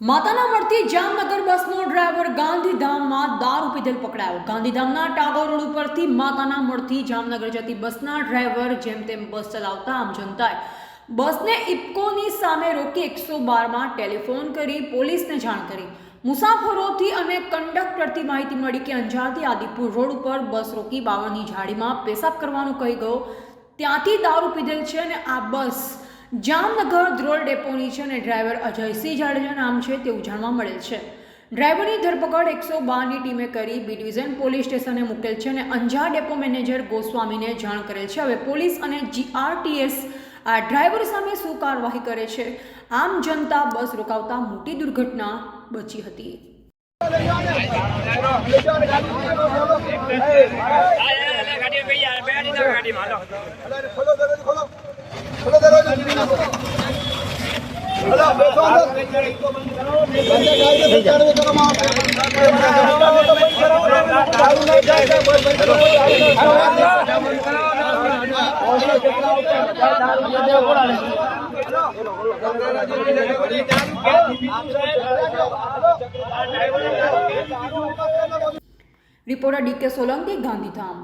માતાના મળતી જામનગર બસનો ડ્રાઈવર ગાંધીધામમાં દારૂ પીધેલ પકડાયો. ગાંધીધામના ટાગોર રોડ ઉપરથી માતાના મળતી જામનગર જતી બસના ડ્રાઈવર જેમ તેમ બસ ચલાવતા આમ જનતાએ બસને ઇપકોની સામે રોકી એકસો બારમાં ટેલિફોન કરી પોલીસને જાણ કરી. મુસાફરોથી અને કંડક્ટરથી માહિતી મળી કે અંજારથી આદિપુર રોડ ઉપર બસ રોકી બાવળની ઝાડીમાં પેશાબ કરવાનું કહી ગયો. ત્યાંથી દારૂ પીધેલ છે અને આ બસ જામનગર ધ્રોલ ડેપોની છે અને ડ્રાઈવર અજયસિંહ જાડેજા નામ છે તેવું જાણવા મળેલ છે. ડ્રાઈવરની ધરપકડ એકસો બારની ટીમે કરી. બી ડિવિઝન પોલીસ સ્ટેશને મૂકેલ છે અને અંજાર ડેપો મેનેજર ગોસ્વામીને જાણ કરેલ છે. હવે પોલીસ અને જીઆરટીએસ આ ડ્રાઈવર સામે શું કાર્યવાહી કરે છે? આમ જનતા બસ રોકાવતા મોટી દુર્ઘટના બચી હતી. Reporter decay Solanki Gandhidham